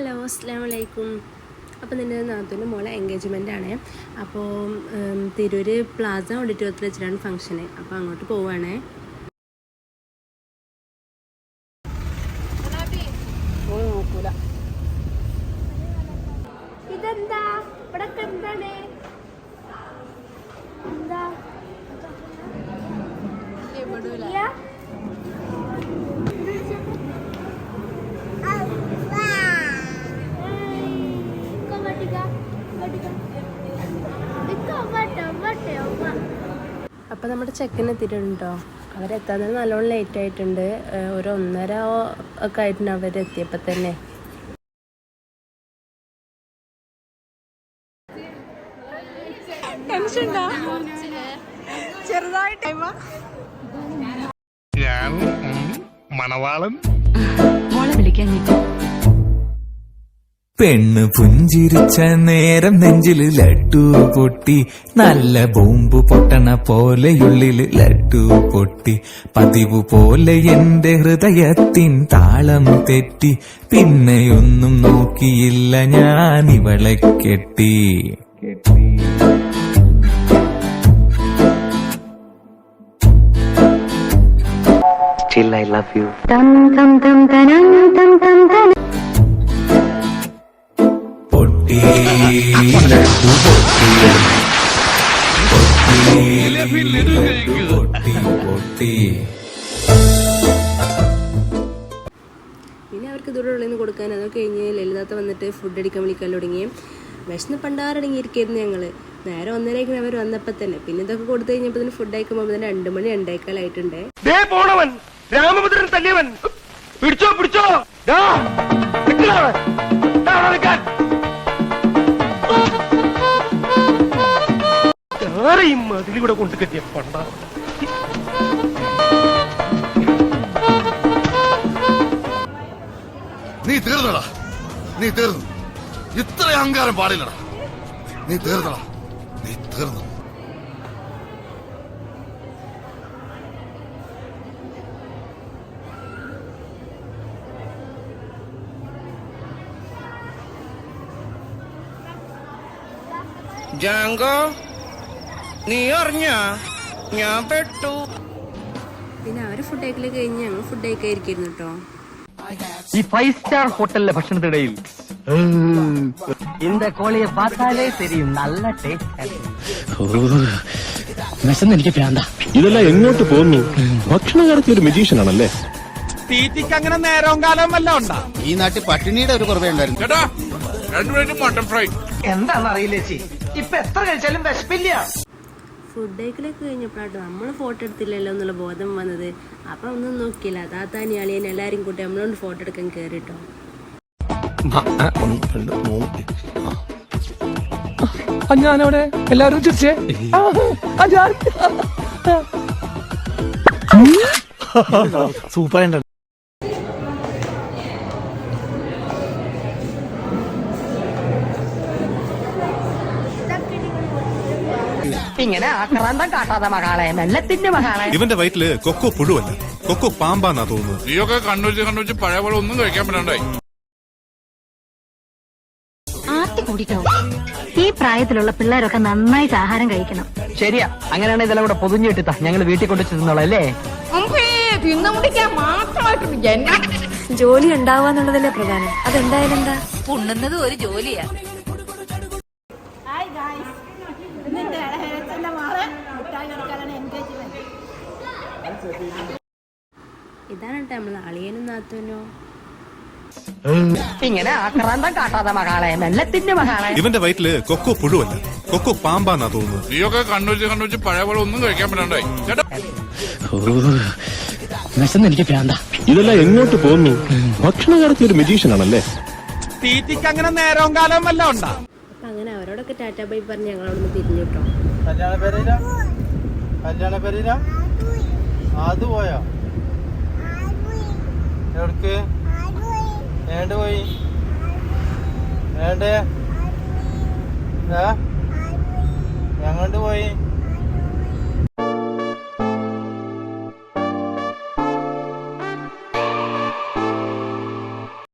Hello അസ്സാം വലൈക്കും അപ്പോൾ നിന്റെ നാത്തൂന്റെ മോളെ എൻഗേജ്മെന്റ് ആണേ. അപ്പോൾ തിരൂര് പ്ലാസ ഓഡിറ്റോറിയത്തിൽ വെച്ചിട്ടാണ് ഫംഗ്ഷന് അപ്പോൾ അങ്ങോട്ട് പോവുകയാണേ ഇതെന്താ? ഇവിടെ എന്താണ്? അപ്പോൾ നമ്മുടെ ചെക്കൻ എത്തിയിട്ടുണ്ടോ? അവരെത്താൻ നല്ലോണം ലേറ്റ് ആയിട്ടുണ്ട്. ഒരു ഒന്നര ഒക്കെ ആയിട്ടുണ്ട് അവരെത്തിയപ്പോൾ തന്നെ. ഞാൻ ഉം, മണവാളൻ. മോളെ വിളിക്കാൻ നിൽക്കും പെണ്ണ് പുഞ്ചിരിച്ച നേരം നെഞ്ചിൽ ലഡു പൊട്ടി നല്ല ബോംബ് പൊട്ടണ പോലെയുള്ളിൽ ലഡു പൊട്ടി പതിവ് പോലെ എന്റെ ഹൃദയത്തിൻ താളം തെറ്റി പിന്നെയൊന്നും നോക്കിയില്ല ഞാൻ ഇവളെ കെട്ടി. Still, I love you. പൊട്ടി പിന്നെ അവർക്ക് ദൂരം ഉള്ളിൽ നിന്ന് കൊടുക്കാൻ അതൊക്കെ കഴിഞ്ഞ് ലളിതാത്ത വന്നിട്ട് ഫുഡ് അടിക്കാൻ വിളിക്കാൻ തുടങ്ങി. വിശന്ന് പണ്ടാറടങ്ങിയിരിക്കായിരുന്നു ഞങ്ങൾ നേരെ ഒന്നരയ്ക്ക് അവർ വന്നപ്പോൾ തന്നെ. പിന്നെ ഇതൊക്കെ കൊടുത്തു കഴിഞ്ഞപ്പോൾ തന്നെ ഫുഡ് അയക്കുമ്പോൾ തന്നെ രണ്ട് മണി പിടിച്ചോ. മതിലൂടെ കൊണ്ട് കെട്ടിയ പണ്ട. നീ തീർന്നടാ. നീ തീർന്നു. ഇത്ര അഹങ്കാരം പാടില്ലടാ. നീ തീർന്നടാ. നീ തീർന്നു. ജാങ്കോ? നീ അറിഞ്ഞ ഞാൻ പെട്ടു പിന്നെ അവർ ഫുഡ് അയക്കൽ കഴിഞ്ഞ് ഞങ്ങൾ ഫുഡ് അയക്കായിരിക്കുന്നു കേട്ടോ ഈ ഫൈവ് സ്റ്റാർ ഹോട്ടലിലെ ഭക്ഷണത്തിനിടയിൽ இந்த கோழியை பார்த்தாலே தெரியும் நல்ல டேஸ்ட் വിശന്ന് എനിക്ക് പ്രാന്ത ഇതെല്ലാം എങ്ങോട്ട് പോകുന്നു ഭക്ഷണകാലത്ത് ഒരു മെജീഷ്യൻ ആണല്ലേ തീറ്റിക്ക് അങ്ങനെ നേരവും കാലം വല്ല ഉണ്ടാ ഈ നാട്ടിൽ പട്ടിണിയുടെ ഒരു കുറവേ ഉണ്ടായിരുന്നു ചേട്ടാ രണ്ടുപേരും മട്ടൺ ഫ്രൈ എന്താണെന്ന് അറിയില്ല ചേച്ചി ഇപ്പൊ എത്ര കഴിച്ചാലും വിശപ്പില്ല ഫുഡ് അയക്കലൊക്കെ കഴിഞ്ഞപ്പോഴാട്ടോ നമ്മൾ ഫോട്ടോ എടുത്തില്ലല്ലോ എന്നുള്ള ബോധം വന്നത്. അപ്പം ഒന്നും നോക്കിയില്ല. താത്താനി അളിയൻ എല്ലാവരും കൂട്ടി നമ്മളോട് ഫോട്ടോ എടുക്കാൻ കയറിട്ടോ ഞാനവിടെ എല്ലാവരും ചിരിച്ചേ? സൂപ്പർ ഇങ്ങനെ ആക്രാന്തം കാട്ടാതെ മകളെ മെല്ലത്തിന്റെ മകളെ ഇവന്റെ വയറ്റിൽ കൊക്കോ പുഴുവല്ല. കൊക്കോ പാമ്പാന്നാ തോന്നുന്നത്. നീയൊക്കെ കണ്ണൂച്ച് കണ്ണൂച്ച് പഴയ പോലെ ഒന്നും കഴിക്കാൻ പറ്റണ്ടായി. ആർത്തി കൂടിട്ടോ? ഈ പ്രായത്തിലുള്ള പിള്ളേരൊക്കെ നന്നായിട്ട് ആഹാരം കഴിക്കണം. ശരിയാ. അങ്ങനെയാണ് ഇതെല്ലാം കൂടെ പൊതിഞ്ഞിട്ടാ ഞങ്ങൾ വീട്ടിൽ കൊണ്ടു ചെന്നോളാം അല്ലേ? ജോലി ഉണ്ടാവാന്നുള്ളതല്ലേ പ്രധാനം. അതെന്തായാലും എന്താ? ഉണ്ണുന്നത് ഒരു ജോലിയാ. മുട്ടായി കൊടുക്കാനാണ് എൻഗേജ്മെന്റ് ഇതാണ് കേട്ടോ നമ്മൾ അളിയനും നാത്തൂനോ. ഇങ്ങനെ ആക്രാന്തം കാട്ടാതെ മകളെ മെല്ലത്തിന്റെ മകാളെ. ഇവന്റെ വയറ്റിൽ കൊക്കോ പുഴുവല്ല. കൊക്കോ പാമ്പാന്നാ തോന്നുന്നത്. നീയൊക്കെ കണ്ണൂച്ച് കണ്ണൂച്ച് പഴയ പോലെ ഒന്നും കഴിക്കാൻ പറ്റണ്ടായി. എനിക്ക് പ്രാന്ത. ഇതെല്ലാം എങ്ങോട്ട് പോകുന്നു ഭക്ഷണകാലത്ത് ഒരു മെജീഷ്യൻ ആണല്ലേ? തീറ്റിക്ക് അങ്ങനെ നേരവും കാലവും വല്ല ഉണ്ടാ? അങ്ങനെ അവരോടൊക്കെ ടാറ്റാ ബൈ പറഞ്ഞ് നിന്ന് പിരിഞ്ഞു കേട്ടോ. കല്യാണ പേരില അത് പോയോ? എവിടക്ക്? ഏണ്ട് പോയി? ഏണ്ട്? ഏ? ഞങ്ങണ്ട് പോയി?